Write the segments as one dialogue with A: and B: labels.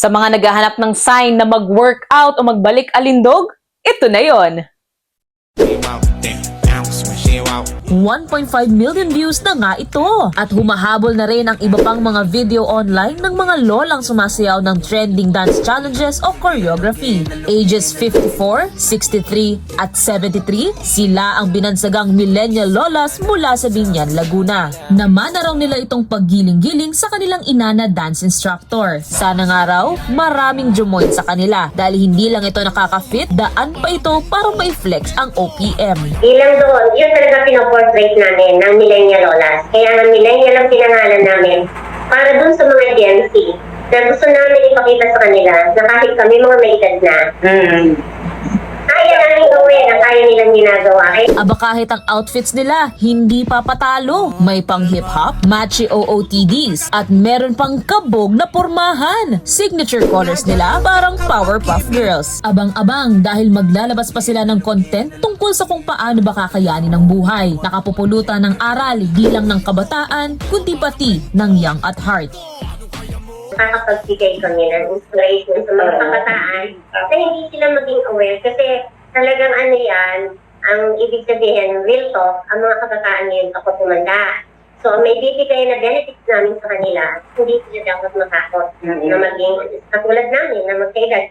A: Sa mga naghahanap ng sign na mag-workout o magbalik alindog, ito na yon.
B: Bounce when she walk.
C: 1.5 million views na nga ito. At humahabol na rin ang iba pang mga video online ng mga lolang sumasayaw ng trending dance challenges o choreography. Ages 54, 63 at 73, sila ang binansagang millennial lolas mula sa Binyan, Laguna. Namana raw nila itong paggiling-giling sa kanilang ina na dance instructor. Sana nga raw, maraming jumoin sa kanila dahil hindi lang ito nakaka-fit, daan pa ito para ma-flex ang OPM.
D: Ilang doon, yun talaga pinoportrait namin ng millennial lolas. Kaya nga millennial ang pinangalan namin para dun sa mga Gen Z na gusto namin ipakita sa kanila na kahit kami mga may edad na, kaya namin gawin ang kaya nilang ginagawa. Kaya
C: Aba kahit ang outfits nila, hindi papatalo. May pang hip-hop, matchy OOTDs, at meron pang kabog na pormahan. Signature colors nila parang Powerpuff Girls. Abang-abang dahil maglalabas pa sila ng content tungkol sa kung paano ba kakayanin ng buhay. Nakapupulutan ng aral, di lang ng kabataan, kundi pati ng young at heart.
D: nakakapagbigay kami ng inspiration sa mga kabataan na hindi sila maging aware kasi talagang ano yan, ang ibig sabihin, real talk, ang mga kabataan ngayon ako tumanda. So, may bibigay na benefits namin sa kanila, hindi sila dapat matakot na maging katulad namin na magkaedad.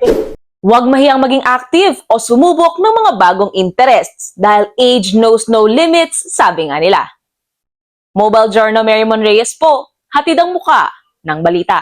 A: Huwag mahiyang maging active o sumubok ng mga bagong interests dahil age knows no limits, sabi nga nila. Mobile Journal Mary Mon Reyes po, hatid ang muka ng balita.